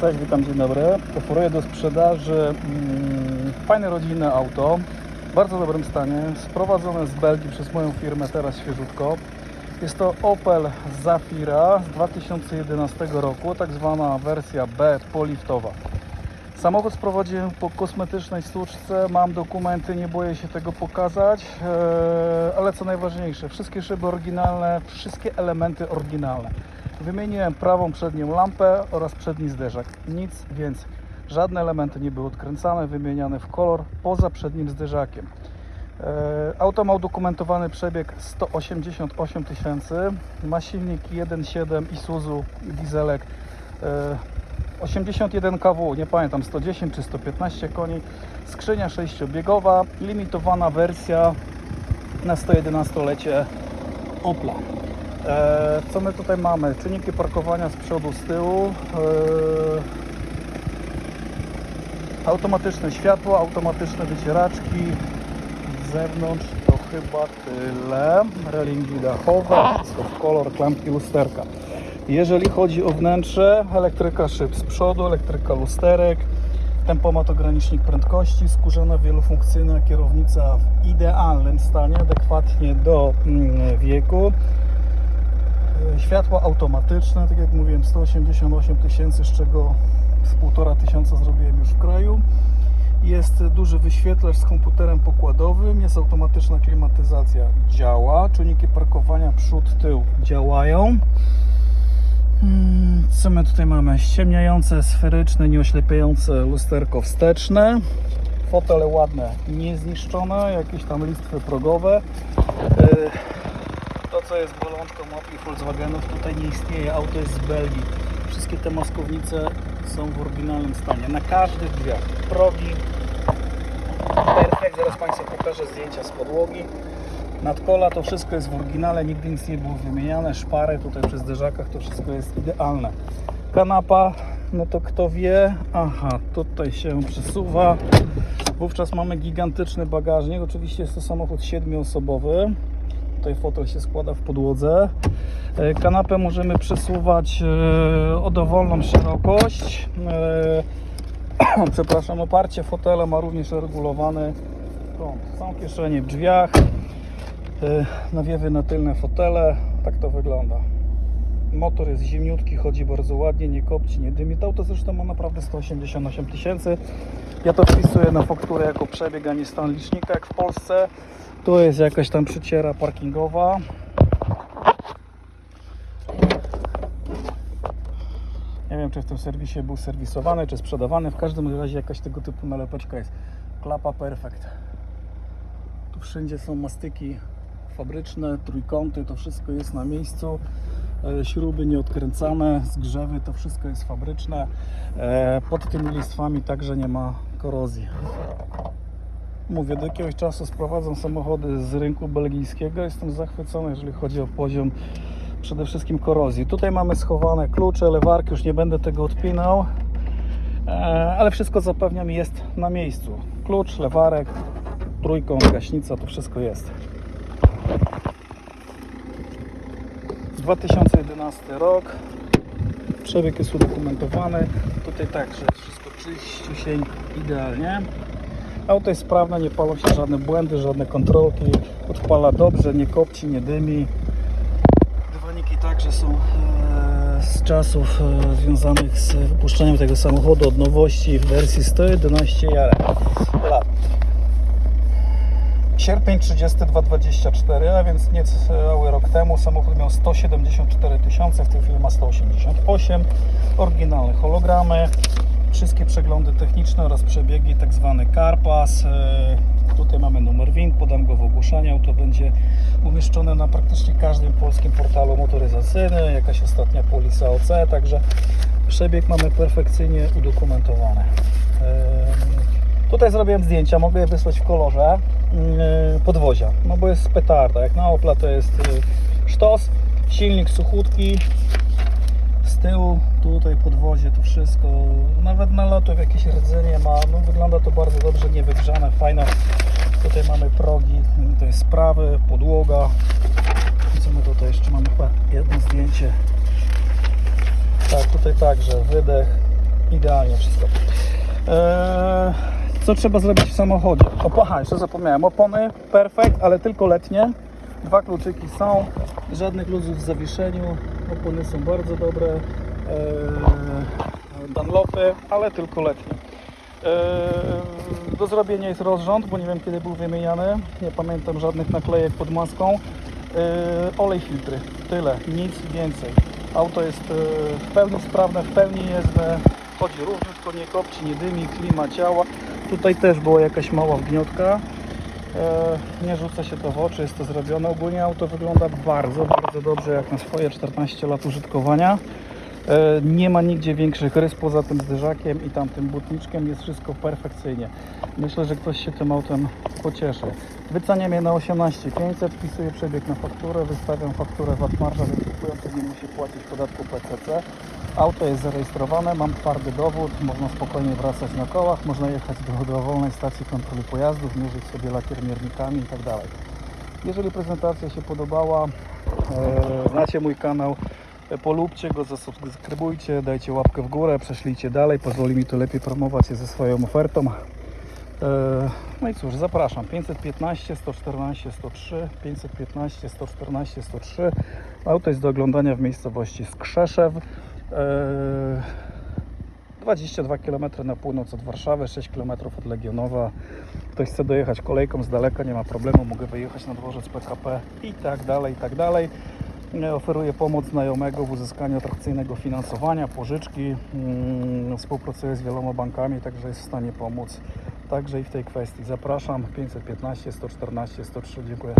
Cześć, witam, dzień dobry. Oferuję do sprzedaży mm, fajne rodzinne auto w bardzo dobrym stanie, sprowadzone z Belgii przez moją firmę teraz świeżutko. Jest to Opel Zafira z 2011 roku, tak zwana wersja B poliftowa. Samochód sprowadziłem po kosmetycznej stłuczce, mam dokumenty, nie boję się tego pokazać, eee, ale co najważniejsze, wszystkie szyby oryginalne, wszystkie elementy oryginalne. Wymieniłem prawą przednią lampę oraz przedni zderzak, nic więcej. Żadne elementy nie były odkręcane, wymieniane w kolor poza przednim zderzakiem. Eee, Auto ma udokumentowany przebieg 188 tysięcy, ma silnik 1.7 Isuzu dieselek eee, 81 kW, nie pamiętam 110 czy 115 koni, skrzynia 6-biegowa, limitowana wersja na 111-lecie Opla. Eee, co my tutaj mamy? Czynniki parkowania z przodu, z tyłu, eee, automatyczne światło, automatyczne wycieraczki, z zewnątrz to chyba tyle, relingi dachowe, wszystko w kolor, klamki, lusterka. Jeżeli chodzi o wnętrze, elektryka szyb z przodu, elektryka lusterek, tempomat ogranicznik prędkości, skórzana wielofunkcyjna kierownica w idealnym stanie, adekwatnie do mm, wieku. E, Światła automatyczne, tak jak mówiłem, 188 tysięcy, z czego z 1,5 tysiąca zrobiłem już w kraju. Jest duży wyświetlacz z komputerem pokładowym, jest automatyczna klimatyzacja, działa. Czujniki parkowania przód, tył działają. Mm, Co my tutaj mamy? Ściemniające, sferyczne, nieoślepiające lusterko wsteczne. Fotele ładne, niezniszczone, jakieś tam listwy progowe. To co jest bolączką Opel i Volkswagenów tutaj nie istnieje, auto jest z Belgii. Wszystkie te maskownice są w oryginalnym stanie. Na każdych drzwiach. Progi. Perfekt, zaraz Państwu pokażę zdjęcia z podłogi. Nadkola to wszystko jest w oryginale, nigdy nic nie było wymieniane. Szpary tutaj przy zderzakach to wszystko jest idealne. Kanapa, no to kto wie, aha, tutaj się przesuwa. Wówczas mamy gigantyczny bagażnik. Oczywiście jest to samochód siedmioosobowy. Tutaj fotel się składa w podłodze. E, Kanapę możemy przesuwać e, o dowolną szerokość. E, Przepraszam, oparcie fotela ma również regulowany kąt. Są kieszenie w drzwiach. Nawiewy na tylne fotele. Tak to wygląda. Motor jest zimniutki, chodzi bardzo ładnie, nie kopci, nie dymi. To auto zresztą ma naprawdę 188 tysięcy. Ja to wpisuję na fakturę jako przebieg, a nie stan licznika jak w Polsce. Tu jest jakaś tam przyciera parkingowa. Nie wiem, czy w tym serwisie był serwisowany, czy sprzedawany. W każdym razie jakaś tego typu nalepeczka jest. Klapa perfekt. Tu wszędzie są mastyki fabryczne, trójkąty, to wszystko jest na miejscu. E, Śruby nieodkręcane, zgrzewy, to wszystko jest fabryczne. E, Pod tymi listwami także nie ma korozji. Mówię, do jakiegoś czasu sprowadzam samochody z rynku belgijskiego. Jestem zachwycony, jeżeli chodzi o poziom przede wszystkim korozji. Tutaj mamy schowane klucze, lewarki, już nie będę tego odpinał, e, ale wszystko zapewniam jest na miejscu. Klucz, lewarek, trójkąt, gaśnica, to wszystko jest. 2011 rok. Przebieg jest udokumentowany. Tutaj także wszystko czyściusieńko, idealnie. Auto jest sprawne, nie palą się żadne błędy, żadne kontrolki. Odpala dobrze, nie kopci, nie dymi. Dywaniki także są e, z czasów e, związanych z wypuszczeniem tego samochodu od nowości w wersji 111 lat. Sierpień 3224, a więc niecały rok temu samochód miał 174 tysiące, w tej chwili ma 188. Oryginalne hologramy, wszystkie przeglądy techniczne oraz przebiegi, tak zwany CarPass. E, Tutaj mamy numer WIN, podam go w ogłoszeniu. To będzie umieszczone na praktycznie każdym polskim portalu motoryzacyjnym. Jakaś ostatnia polisa OC, także przebieg mamy perfekcyjnie udokumentowany. E, Tutaj zrobiłem zdjęcia, mogę je wysłać w kolorze yy, podwozia, no bo jest petarda, jak na Opla to jest yy, sztos, silnik suchutki, tyłu tutaj podwozie to wszystko, nawet na lotów jakieś rdzenie ma, no wygląda to bardzo dobrze, niewygrzane, fajne, tutaj mamy progi, to jest sprawy, podłoga, co my tutaj jeszcze mamy, chyba jedno zdjęcie, tak, tutaj także wydech, idealnie wszystko. Eee, co trzeba zrobić w samochodzie? Aha, jeszcze zapomniałem. Opony perfekt, ale tylko letnie. Dwa kluczyki są, żadnych luzów w zawieszeniu. Opony są bardzo dobre. Eee, Dunlopy, ale tylko letnie. Eee, Do zrobienia jest rozrząd, bo nie wiem kiedy był wymieniany. Nie pamiętam żadnych naklejek pod maską. Eee, Olej filtry. Tyle, nic więcej. Auto jest e, w pełni sprawne, w pełni jezdne. Chodzi równiutko, nie kopci, nie dymi, klima działa. Tutaj też była jakaś mała wgniotka. E, Nie rzuca się to w oczy, jest to zrobione. Ogólnie auto wygląda bardzo, bardzo dobrze jak na swoje 14 lat użytkowania. E, Nie ma nigdzie większych rys poza tym zderzakiem i tamtym butniczkiem. Jest wszystko perfekcyjnie. Myślę, że ktoś się tym autem pocieszy. Wyceniam je na 18 500, wpisuję przebieg na fakturę, wystawiam fakturę VAT marża, więc kupujący nie musi płacić podatku PCC. Auto jest zarejestrowane, mam twardy dowód, można spokojnie wracać na kołach, można jechać do dowolnej stacji kontroli pojazdów, mierzyć sobie lakier miernikami i tak. Jeżeli prezentacja się podobała, e, znacie mój kanał, e, polubcie go, zasubskrybujcie, dajcie łapkę w górę, prześlijcie dalej, pozwoli mi to lepiej promować się ze swoją ofertą. E, No i cóż, zapraszam. 515 114 103, 515 114 103. Auto jest do oglądania w miejscowości Skrzeszew. E, 22 km na północ od Warszawy, 6 km od Legionowa. Ktoś chce dojechać kolejką z daleka, nie ma problemu, mogę wyjechać na dworzec PKP i tak dalej, i tak dalej. E, Oferuję pomoc znajomego w uzyskaniu atrakcyjnego finansowania, pożyczki. Mm, Współpracuję z wieloma bankami, także jest w stanie pomóc także i w tej kwestii. Zapraszam 515 114 103. Dziękuję.